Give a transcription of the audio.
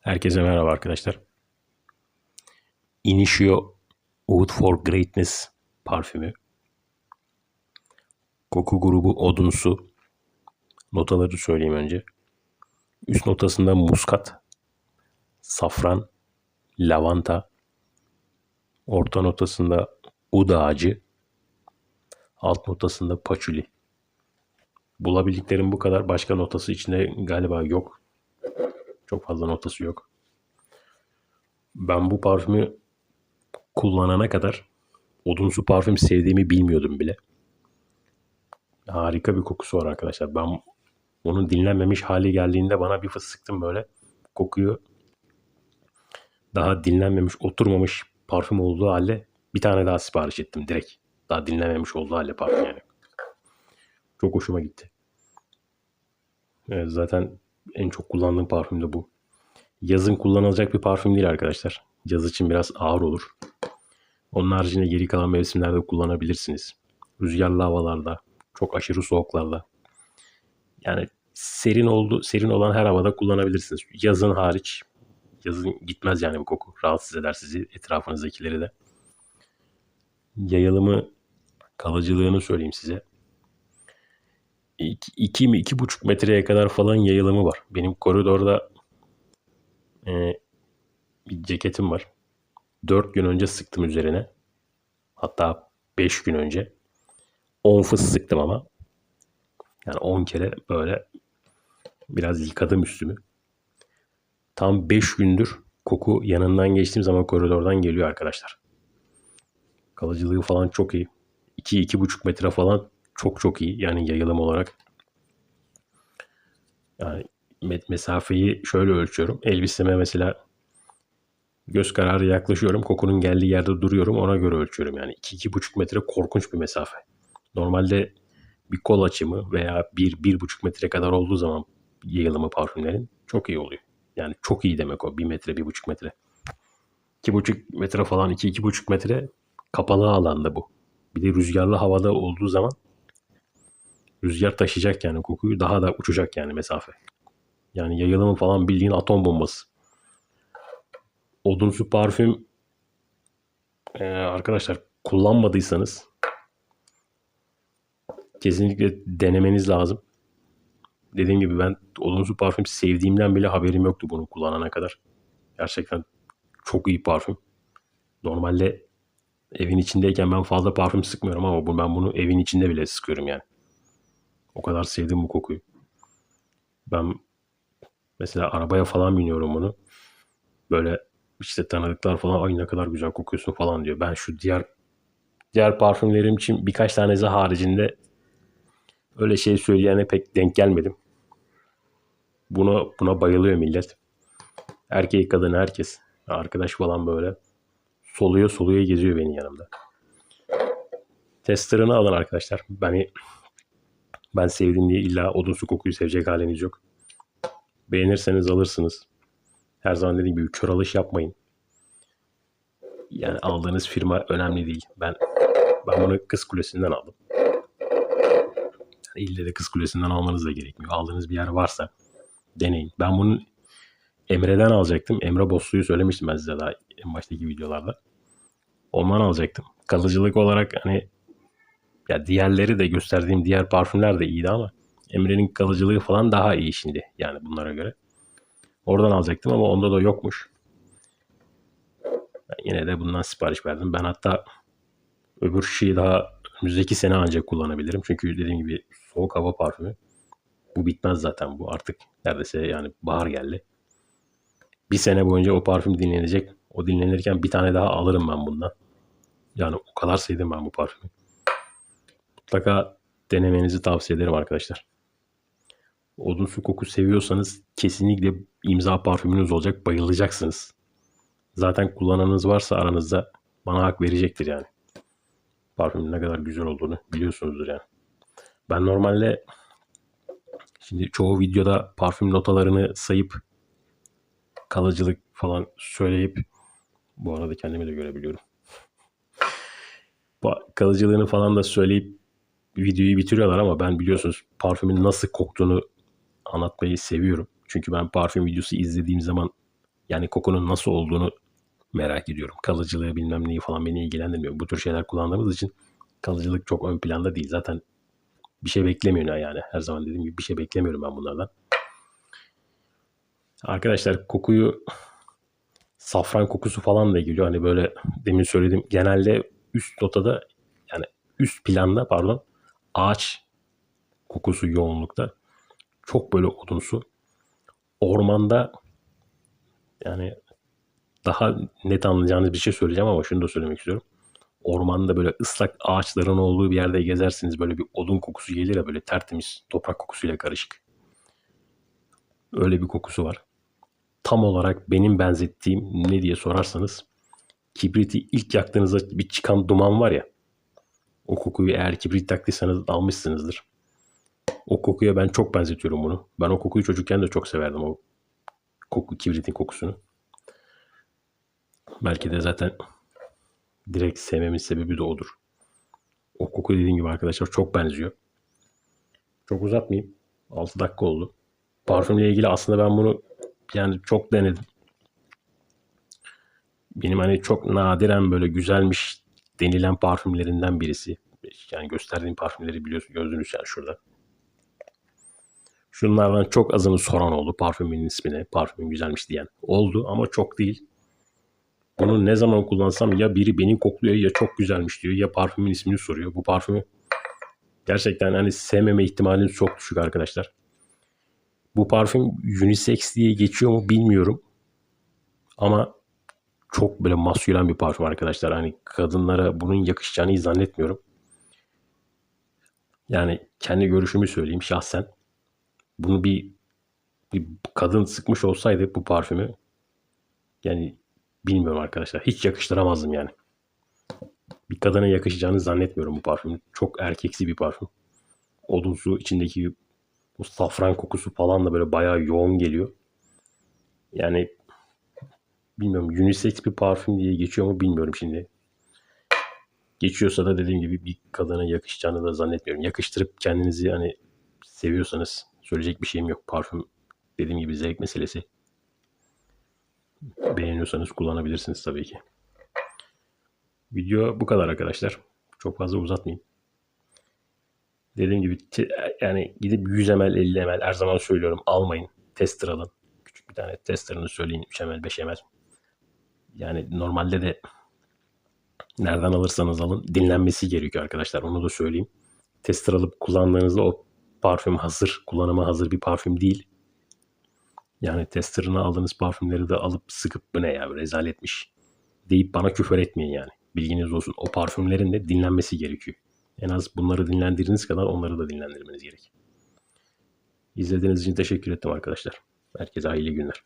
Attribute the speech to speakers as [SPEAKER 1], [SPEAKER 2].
[SPEAKER 1] Herkese merhaba arkadaşlar. Initio Wood for Greatness parfümü. Koku grubu odunsu. Notaları söyleyeyim önce. Üst notasında muskat, safran, lavanta. Orta notasında ud ağacı. Alt notasında paçuli. Bulabildiklerim bu kadar. Başka notası içinde galiba yok. Çok fazla notası yok. Ben bu parfümü kullanana kadar odunsu parfüm sevdiğimi bilmiyordum bile. Harika bir kokusu var arkadaşlar. Ben onun dinlenmemiş hali geldiğinde bana bir fıs sıktım böyle. Kokuyu daha dinlenmemiş, oturmamış parfüm olduğu halde bir tane daha sipariş ettim direkt. Daha dinlenmemiş olduğu halde parfüm yani. Çok hoşuma gitti. Evet, zaten en çok kullandığım parfüm de bu. Yazın kullanılacak bir parfüm değil arkadaşlar. Yaz için biraz ağır olur. Onun haricinde geri kalan mevsimlerde kullanabilirsiniz. Rüzgarlı havalarda, çok aşırı soğuklarda. Yani serin oldu, serin olan her havada kullanabilirsiniz. Yazın hariç. Yazın gitmez yani bu koku. Rahatsız eder sizi, etrafınızdakileri de. Yayılımı, kalıcılığını söyleyeyim size. 2 mi 2,5 metreye kadar falan yayılımı var. Benim koridorda e, bir ceketim var. 4 gün önce sıktım üzerine. Hatta 5 gün önce. 10 fıs sıktım ama. Yani 10 kere böyle biraz yıkadım üstümü. Tam 5 gündür koku yanından geçtiğim zaman koridordan geliyor arkadaşlar. Kalıcılığı falan çok iyi. 2-2,5 metre falan çok çok iyi. Yani yayılım olarak. Yani mesafeyi şöyle ölçüyorum. Elbiseme mesela göz kararı yaklaşıyorum. Kokunun geldiği yerde duruyorum. Ona göre ölçüyorum. Yani 2-2,5 metre korkunç bir mesafe. Normalde bir kol açımı veya 1-1,5 metre kadar olduğu zaman yayılımı parfümlerin çok iyi oluyor. Yani çok iyi demek o. 1 metre, 1,5 metre. 2,5 metre falan, 2-2,5 metre kapalı alanda bu. Bir de rüzgarlı havada olduğu zaman rüzgar taşıyacak yani kokuyu daha da uçacak yani mesafe. Yani yayılımı falan bildiğin atom bombası. Odunsu parfüm ee, arkadaşlar kullanmadıysanız kesinlikle denemeniz lazım. Dediğim gibi ben odunsu parfüm sevdiğimden bile haberim yoktu bunu kullanana kadar. Gerçekten çok iyi parfüm. Normalde evin içindeyken ben fazla parfüm sıkmıyorum ama ben bunu evin içinde bile sıkıyorum yani. O kadar sevdim bu kokuyu. Ben mesela arabaya falan biniyorum bunu. Böyle işte tanıdıklar falan ay ne kadar güzel kokuyorsun falan diyor. Ben şu diğer diğer parfümlerim için birkaç tanesi haricinde öyle şey söyleyene pek denk gelmedim. Buna buna bayılıyor millet. Erkek kadın herkes. Arkadaş falan böyle soluyor soluyor geziyor benim yanımda. Testerını alın arkadaşlar. Beni ben sevdim diye illa odunsu kokuyu sevecek haliniz yok. Beğenirseniz alırsınız. Her zaman dediğim gibi kör alış yapmayın. Yani aldığınız firma önemli değil. Ben ben bunu Kız Kulesi'nden aldım. Yani ille de Kız Kulesi'nden almanız da gerekmiyor. Aldığınız bir yer varsa deneyin. Ben bunu Emre'den alacaktım. Emre Boslu'yu söylemiştim ben size daha en baştaki videolarda. Ondan alacaktım. Kalıcılık olarak hani ya diğerleri de gösterdiğim diğer parfümler de iyiydi ama Emre'nin kalıcılığı falan daha iyi şimdi yani bunlara göre. Oradan alacaktım ama onda da yokmuş. Ben yine de bundan sipariş verdim. Ben hatta öbür şişeyi daha önümüzdeki sene ancak kullanabilirim. Çünkü dediğim gibi soğuk hava parfümü. Bu bitmez zaten bu artık neredeyse yani bahar geldi. Bir sene boyunca o parfüm dinlenecek. O dinlenirken bir tane daha alırım ben bundan. Yani o kadar sevdim ben bu parfümü. Mutlaka denemenizi tavsiye ederim arkadaşlar. Odunsu koku seviyorsanız kesinlikle imza parfümünüz olacak. Bayılacaksınız. Zaten kullananınız varsa aranızda bana hak verecektir yani. Parfümün ne kadar güzel olduğunu biliyorsunuzdur yani. Ben normalde şimdi çoğu videoda parfüm notalarını sayıp kalıcılık falan söyleyip bu arada kendimi de görebiliyorum. Kalıcılığını falan da söyleyip videoyu bitiriyorlar ama ben biliyorsunuz parfümün nasıl koktuğunu anlatmayı seviyorum. Çünkü ben parfüm videosu izlediğim zaman Yani kokunun nasıl olduğunu merak ediyorum. Kalıcılığı bilmem neyi falan beni ilgilendirmiyor. Bu tür şeyler kullandığımız için kalıcılık çok ön planda değil. Zaten bir şey beklemiyor yani. Her zaman dediğim gibi bir şey beklemiyorum ben bunlardan. Arkadaşlar kokuyu safran kokusu falan da geliyor. Hani böyle demin söyledim genelde üst notada yani üst planda pardon ağaç kokusu yoğunlukta. Çok böyle odunsu. Ormanda yani daha net anlayacağınız bir şey söyleyeceğim ama şunu da söylemek istiyorum. Ormanda böyle ıslak ağaçların olduğu bir yerde gezersiniz böyle bir odun kokusu gelir ya böyle tertemiz toprak kokusuyla karışık. Öyle bir kokusu var. Tam olarak benim benzettiğim ne diye sorarsanız kibriti ilk yaktığınızda bir çıkan duman var ya o kokuyu eğer kibrit yaktıysanız almışsınızdır. O kokuya ben çok benzetiyorum bunu. Ben o kokuyu çocukken de çok severdim o koku kibritin kokusunu. Belki de zaten direkt sevmemin sebebi de odur. O koku dediğim gibi arkadaşlar çok benziyor. Çok uzatmayayım. 6 dakika oldu. Parfümle ilgili aslında ben bunu yani çok denedim. Benim hani çok nadiren böyle güzelmiş denilen parfümlerinden birisi. Yani gösterdiğim parfümleri biliyorsun gördünüz yani şurada. Şunlardan çok azını soran oldu parfümün ismini. Parfümün güzelmiş diyen oldu ama çok değil. Bunu ne zaman kullansam ya biri beni kokluyor ya çok güzelmiş diyor ya parfümün ismini soruyor. Bu parfümü gerçekten hani sevmeme ihtimaliniz çok düşük arkadaşlar. Bu parfüm unisex diye geçiyor mu bilmiyorum. Ama çok böyle maskülen bir parfüm arkadaşlar. Hani kadınlara bunun yakışacağını zannetmiyorum. Yani kendi görüşümü söyleyeyim şahsen. Bunu bir, bir kadın sıkmış olsaydı bu parfümü yani bilmiyorum arkadaşlar. Hiç yakıştıramazdım yani. Bir kadına yakışacağını zannetmiyorum bu parfümün. Çok erkeksi bir parfüm. Odunsu içindeki bu safran kokusu falan da böyle bayağı yoğun geliyor. Yani bilmiyorum unisex bir parfüm diye geçiyor mu bilmiyorum şimdi. Geçiyorsa da dediğim gibi bir kadına yakışacağını da zannetmiyorum. Yakıştırıp kendinizi hani seviyorsanız söyleyecek bir şeyim yok. Parfüm dediğim gibi zevk meselesi. Beğeniyorsanız kullanabilirsiniz tabii ki. Video bu kadar arkadaşlar. Çok fazla uzatmayayım. Dediğim gibi yani gidip 100 ml 50 ml her zaman söylüyorum almayın. Tester alın. Küçük bir tane testerını söyleyin 3 ml 5 ml. Yani normalde de nereden alırsanız alın dinlenmesi gerekiyor arkadaşlar. Onu da söyleyeyim. Tester alıp kullandığınızda o parfüm hazır, kullanıma hazır bir parfüm değil. Yani testerını aldığınız parfümleri de alıp sıkıp bu ne ya rezaletmiş deyip bana küfür etmeyin yani. Bilginiz olsun. O parfümlerin de dinlenmesi gerekiyor. En az bunları dinlendirdiğiniz kadar onları da dinlendirmeniz gerek. İzlediğiniz için teşekkür ettim arkadaşlar. Herkese hayırlı günler.